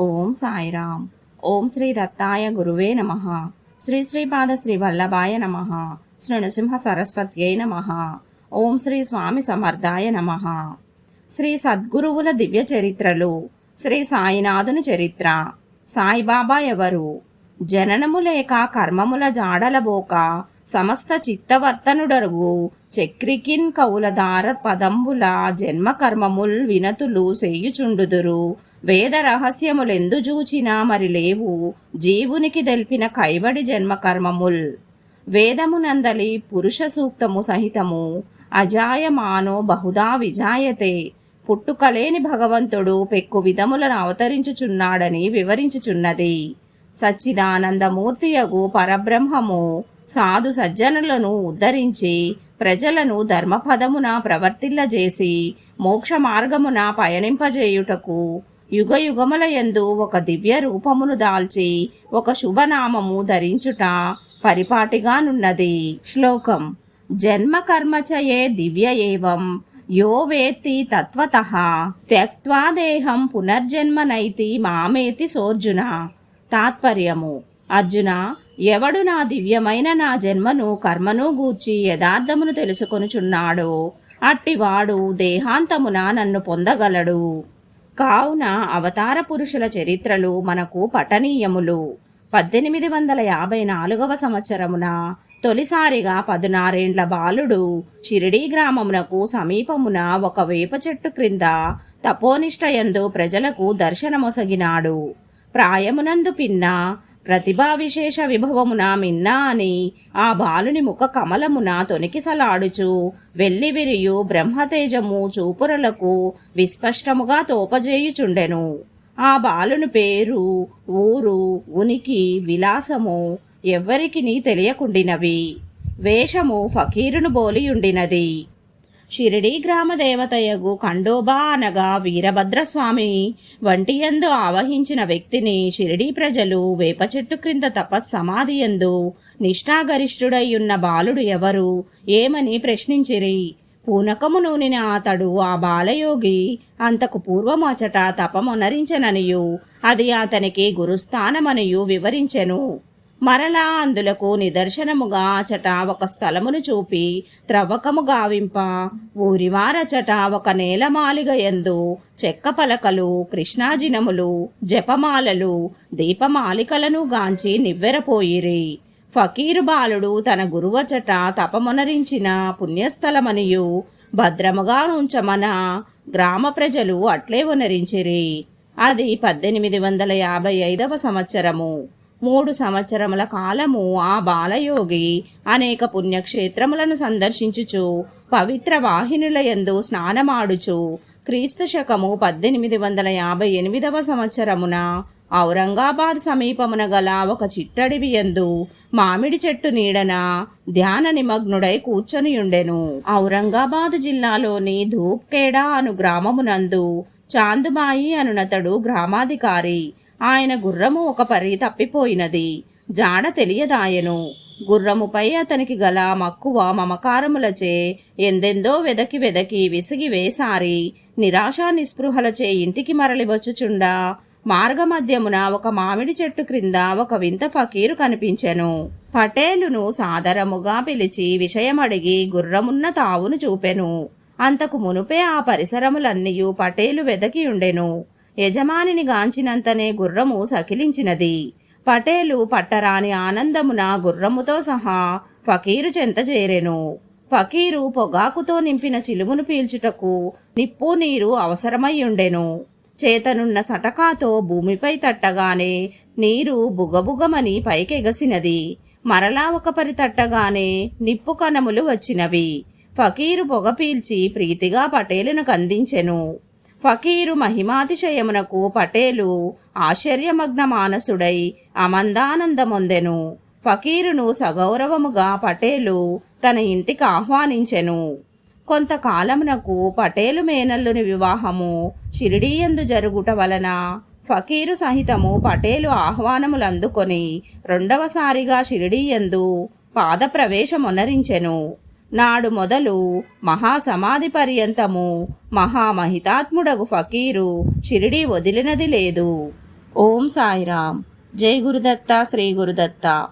ఓం సాయిరామ్. ఓం శ్రీ దత్తాయ గురువే నమ. శ్రీ శ్రీపాద శ్రీ వల్లభాయ నమ. శ్రీ నృసింహ సరస్వత్యై నమ. ఓం శ్రీ స్వామి సమర్థాయ నమ. శ్రీ సద్గురువుల దివ్య చరిత్రలు. శ్రీ సాయినాథుని చరిత్ర. సాయిబాబా ఎవరు? జననము లేక కర్మముల జాడలబోక సమస్త చిత్తవర్తనుడరుగు చక్రికిన్ కౌలదార పదంబుల జన్మ కర్మముల్ వినతులు చేయుచుండుదురు. వేద రహస్యములెందు జూచినా మరి లేవు జీవునికి తెల్పిన కైవడి జన్మ కర్మముల్. వేదమునందలి పురుష సూక్తము సహితము అజాయమానో బహుదా విజాయతే. పుట్టుకలేని భగవంతుడు పెక్కు విధములను అవతరించుచున్నాడని వివరించుచున్నది. సచ్చిదానందమూర్తియగు పరబ్రహ్మము సాధు సజ్జనులను ఉద్ధరించి ప్రజలను ధర్మపదమున ప్రవర్తిల్లజేసి మోక్ష మార్గమున పయనింపజేయుటకు యుగయుగముల యందు ఒక దివ్య రూపమును దాల్చి ఒక శుభనామము ధరించుట పరిపాటిగానున్నది. శ్లోకం. జన్మ కర్మచయే దివ్య ఏవం యో వేత్తి తత్వత త్యక్వా దేహం పునర్జన్మనైతి మామేతి సోర్జున. తాత్పర్యము. అర్జున ఎవడు నా దివ్యమైన నా జన్మను కర్మను గూర్చి యథార్థమును తెలుసుకొనుచున్నాడో అట్టివాడు దేహాంతమున నన్ను పొందగలడు. కావున అవతార పురుషుల చరిత్రలు మనకు పఠనీయములు. పద్దెనిమిది వందల యాభై నాలుగవ సంవత్సరమున తొలిసారిగా పదునారేండ్ల బాలుడు షిరిడీ గ్రామమునకు సమీపమున ఒక వేప చెట్టు క్రింద తపోనిష్టయందు ప్రజలకు దర్శనమొసగినాడు. ప్రాయమునందు పిన్న ప్రతిభా విశేష విభవమున మిన్నా అని ఆ బాలుని ముఖ కమలమున తొనికిసలాడుచు వెల్లివిరియు బ్రహ్మతేజము చూపురలకు విస్పష్టముగా తోపజేయుచుండెను. ఆ బాలుని పేరు ఊరు ఉనికి విలాసము ఎవ్వరికి తెలియకుండినవి. వేషము ఫకీరును బోలియుండినది. షిరిడీ గ్రామ దేవతయగు ఖండోబా అనగా వీరభద్రస్వామి. వంటి ఎందు ఆవహించిన వ్యక్తిని షిరిడీ ప్రజలు వేప చెట్టు క్రింద తపస్సమాధియందు నిష్ఠాగరిష్ఠుడయ్యున్న బాలుడు ఎవరు? ఏమని ప్రశ్నించిరి. పూనకము నూనెన అతడు ఆ బాలయోగి అంతకు పూర్వమచట తపమునరించననియు. అది అతనికి గురుస్థానమనియు వివరించెను. మరలా అందులకు నిదర్శనముగా అచట ఒక స్థలమును చూపి త్రవ్వకము గావింప. ఊరివారచట ఒక నేలమాలిగ ఎందు చెక్క పలకలు కృష్ణాజినములు జపమాలలు దీపమాలికలను గాంచి నివ్వెరపోయిరి. ఫకీరు బాలుడు తన గురువచట తపమునరించిన పుణ్యస్థలమనియు భద్రముగా ఉంచమన గ్రామ ప్రజలు అట్లే ఉనరించిరి అది పద్దెనిమిది వందల యాభై ఐదవ సంవత్సరము. మూడు సంవత్సరముల కాలము ఆ బాలయోగి అనేక పుణ్యక్షేత్రములను సందర్శించుచు పవిత్ర వాహినుల యందు స్నానమాడుచు క్రీస్తు శకము పద్దెనిమిది వందల యాభై ఎనిమిదవ సంవత్సరమున ఔరంగాబాద్ సమీపమున గల ఒక చిట్టడివి యందు మామిడి చెట్టు నీడన ధ్యాన నిమగ్నుడై కూర్చొనియుండెను. ఔరంగాబాద్ జిల్లాలోని ధూప్కేడా అను గ్రామమునందు చాందుబాయి అనునతడు గ్రామాధికారి ఆయన గుర్రము ఒక పరి తప్పిపోయినది. జాడ తెలియదాయను. గుర్రముపై అతనికి గల మక్కువ మమకారములచే ఎందెందో వెదకి వెదకి విసిగి వేసారి. నిరాశా నిస్పృహలచే ఇంటికి మరలి వచ్చుచుండా మార్గమధ్యమున ఒక మామిడి చెట్టు క్రింద ఒక వింత ఫకీరు కనిపించెను. పటేలును సాదరముగా పిలిచి విషయమడిగి గుర్రమున్న తావును చూపెను. అంతకు మునుపే ఆ పరిసరములన్నీయు పటేలు వెదకి ఉండెను. యజమానిని గాంచినంతనే గుర్రము సకిలించినది. పటేలు పట్టరాని ఆనందమున గుర్రముతో సహా ఫకీరు చెంత చేరెను. ఫకీరు పొగాకుతో నింపిన చిలుమును పీల్చుటకు నిప్పు నీరు అవసరమయ్యుండెను. చేతనున్న సటకాతో భూమిపై తట్టగానే నీరు బుగబుగమని పైకెగసినది. మరలా ఒక పరి తట్టగానే నిప్పు కణములు వచ్చినవి. ఫకీరు పొగ పీల్చి ప్రీతిగా పటేలును కందించెను. ఫకీరు మహిమాతిశయమునకు పటేలు ఆశ్చర్యమగ్న మానసుడై అమందానందమొందెను. ఫకీరును సగౌరవముగా పటేలు తన ఇంటికి ఆహ్వానించెను. కొంతకాలమునకు పటేలు మేనల్లుని వివాహము షిరిడీయందు జరుగుట వలన ఫకీరు సహితము పటేలు ఆహ్వానములందుకొని రెండవసారిగా షిరిడీయందు పాదప్రవేశమునరించెను. నాడు మొదలు మహాసమాధి పర్యంతము మహామహితాత్ముడగు ఫకీరు షిరిడి వదిలినది లేదు. ఓం సాయిరామ్. జై గురుదత్త శ్రీ గురుదత్త.